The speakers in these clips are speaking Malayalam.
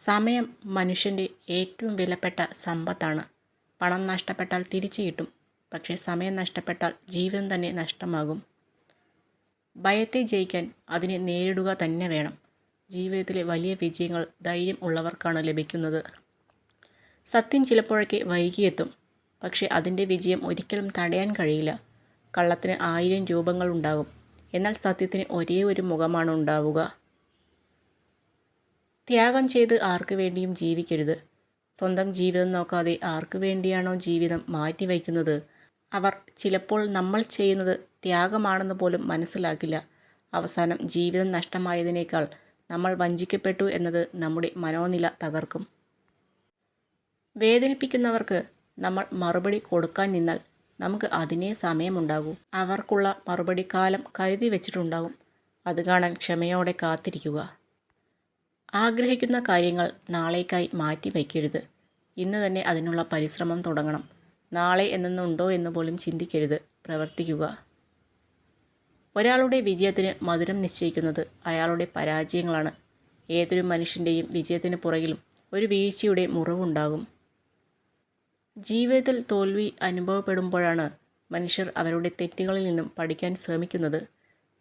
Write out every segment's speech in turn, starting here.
സമയം മനുഷ്യന്റെ ഏറ്റവും വിലപ്പെട്ട സമ്പത്താണ്. പണം നഷ്ടപ്പെട്ടാൽ തിരിച്ചു കിട്ടും. പക്ഷേ സമയം നഷ്ടപ്പെട്ടാൽ ജീവിതം തന്നെ നഷ്ടമാകും. ഭയത്തെ ജയിക്കാൻ അതിനെ നേരിടുക തന്നെ വേണം. ജീവിതത്തിലെ വലിയ വിജയങ്ങൾ ധൈര്യം ഉള്ളവർക്കാണ് ലഭിക്കുന്നത്. സത്യം ചിലപ്പോഴൊക്കെ വൈകിയെത്തും. പക്ഷേ അതിന്റെ വിജയം ഒരിക്കലും തടയാൻ കഴിയില്ല. കള്ളത്തിന് ആയിരം രൂപങ്ങൾ ഉണ്ടാകും. എന്നാൽ സത്യത്തിന് ഒരേ ഒരു മുഖമാണ് ഉണ്ടാവുക. ത്യാഗം ചെയ്ത് ആർക്കു വേണ്ടിയും ജീവിക്കരുത്. സ്വന്തം ജീവിതം നോക്കാതെ ആർക്കു വേണ്ടിയാണോ ജീവിതം മാറ്റിവയ്ക്കുന്നത് അവർ ചിലപ്പോൾ നമ്മൾ ചെയ്യുന്നത് ത്യാഗമാണെന്ന് പോലും മനസ്സിലാക്കില്ല. അവസാനം ജീവിതം നഷ്ടമായതിനേക്കാൾ നമ്മൾ വഞ്ചിക്കപ്പെട്ടു എന്നത് നമ്മുടെ മനോനില തകർക്കും. വേദനിപ്പിക്കുന്നവർക്ക് നമ്മൾ മറുപടി കൊടുക്കാൻ നിന്നാൽ നമുക്ക് അതിനേ സമയമുണ്ടാകൂ. അവർക്കുള്ള മറുപടി കാലം കരുതി വെച്ചിട്ടുണ്ടാകും. അത് കാണാൻ ക്ഷമയോടെ കാത്തിരിക്കുക. ആഗ്രഹിക്കുന്ന കാര്യങ്ങൾ നാളേക്കായി മാറ്റി വയ്ക്കരുത് ഇന്ന് തന്നെ അതിനുള്ള പരിശ്രമം തുടങ്ങണം. നാളെ എന്നൊന്നുണ്ടോ എന്ന് പോലും ചിന്തിക്കരുത്. പ്രവർത്തിക്കുക. ഒരാളുടെ വിജയത്തിന് മധുരം നിശ്ചയിക്കുന്നത് അയാളുടെ പരാജയങ്ങളാണ്. ഏതൊരു മനുഷ്യന്റെയും വിജയത്തിന് പുറകിലും ഒരു വീഴ്ചയുടെ മുറിവുണ്ടാകും. ജീവിതത്തിൽ തോൽവി അനുഭവപ്പെടുമ്പോഴാണ് മനുഷ്യർ അവരുടെ തെറ്റുകളിൽ നിന്നും പഠിക്കാൻ ശ്രമിക്കുന്നത്.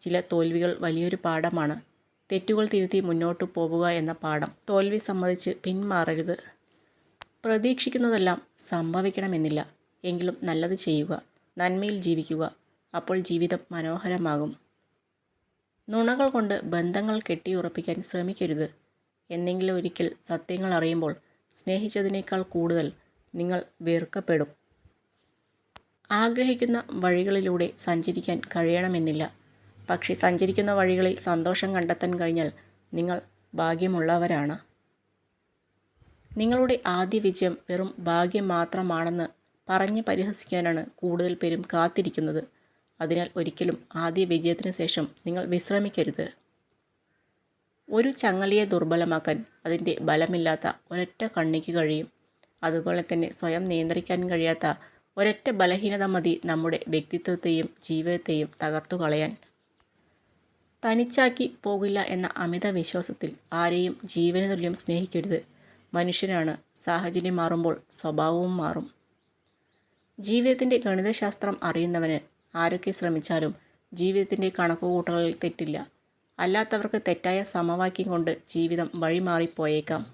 ചില തോൽവികൾ വലിയൊരു പാഠമാണ്. തെറ്റുകൾ തിരുത്തി മുന്നോട്ട് പോവുക എന്ന പാഠം തോൽവി സമ്മതിച്ച് പിന്മാറരുത്. പ്രതീക്ഷിക്കുന്നതെല്ലാം സംഭവിക്കണമെന്നില്ല. എങ്കിലും നല്ലത് ചെയ്യുക നന്മയിൽ ജീവിക്കുക അപ്പോൾ ജീവിതം മനോഹരമാകും. നുണകൾ കൊണ്ട് ബന്ധങ്ങൾ കെട്ടിയുറപ്പിക്കാൻ ശ്രമിക്കരുത്. എന്നെങ്കിലും ഒരിക്കൽ സത്യങ്ങൾ അറിയുമ്പോൾ സ്നേഹിച്ചതിനേക്കാൾ കൂടുതൽ നിങ്ങൾ വെറുക്കപ്പെടും. ആഗ്രഹിക്കുന്ന വഴികളിലൂടെ സഞ്ചരിക്കാൻ കഴിയണമെന്നില്ല. പക്ഷേ സഞ്ചരിക്കുന്ന വഴികളിൽ സന്തോഷം കണ്ടെത്താൻ കഴിഞ്ഞാൽ നിങ്ങൾ ഭാഗ്യമുള്ളവരാണ്. നിങ്ങളുടെ ആദ്യ വിജയം വെറും ഭാഗ്യം മാത്രമാണെന്ന് പറഞ്ഞ് പരിഹസിക്കാനാണ് കൂടുതൽ പേരും കാത്തിരിക്കുന്നത്. അതിനാൽ ഒരിക്കലും ആദ്യ വിജയത്തിന് ശേഷം നിങ്ങൾ വിശ്രമിക്കരുത്. ഒരു ചങ്ങലയെ ദുർബലമാക്കാൻ അതിന്റെ ബലമില്ലാത്ത ഒരൊറ്റ കണ്ണിക്ക് കഴിയും. അതുപോലെ തന്നെ സ്വയം നിയന്ത്രിക്കാൻ കഴിയാത്ത ഒരൊറ്റ ബലഹീനത മതി നമ്മുടെ വ്യക്തിത്വത്തെയും ജീവിതത്തെയും തകർത്തു കളയാൻ തനിച്ചാക്കി പോകില്ല എന്ന അമിത വിശ്വാസത്തിൽ ആരെയും ജീവന തുല്യം സ്നേഹിക്കരുത്. മനുഷ്യനാണ്. സാഹചര്യം മാറുമ്പോൾ സ്വഭാവവും മാറും. ജീവിതത്തിന്റെ ഗണിതശാസ്ത്രം അറിയുന്നവന് ആരൊക്കെ ശ്രമിച്ചാലും ജീവിതത്തിന്റെ കണക്കുകൂട്ടലുകളിൽ തെറ്റില്ല. അല്ലാത്തവർക്ക് തെറ്റായ സമവാക്യം കൊണ്ട് ജീവിതം വഴിമാറിപ്പോയേക്കാം.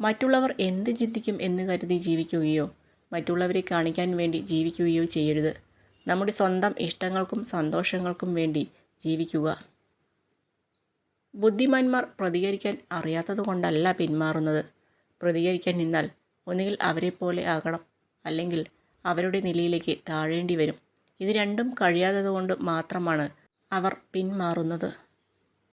മറ്റുള്ളവർ എന്ത് ചിന്തിക്കും എന്ന് കരുതി ജീവിക്കുകയോ മറ്റുള്ളവരെ കാണിക്കാൻ വേണ്ടി ജീവിക്കുകയോ ചെയ്യരുത്. നമ്മുടെ സ്വന്തം ഇഷ്ടങ്ങൾക്കും സന്തോഷങ്ങൾക്കും വേണ്ടി ജീവിക്കുക. ബുദ്ധിമാന്മാർ പ്രതികരിക്കാൻ അറിയാത്തത് കൊണ്ടല്ല പിന്മാറുന്നത്. പ്രതികരിക്കാൻ നിന്നാൽ ഒന്നുകിൽ അവരെപ്പോലെ ആകണം അല്ലെങ്കിൽ അവരുടെ നിലയിലേക്ക് താഴേണ്ടി വരും. ഇത് രണ്ടും കഴിയാത്തതുകൊണ്ട് മാത്രമാണ് അവർ പിന്മാറുന്നത്.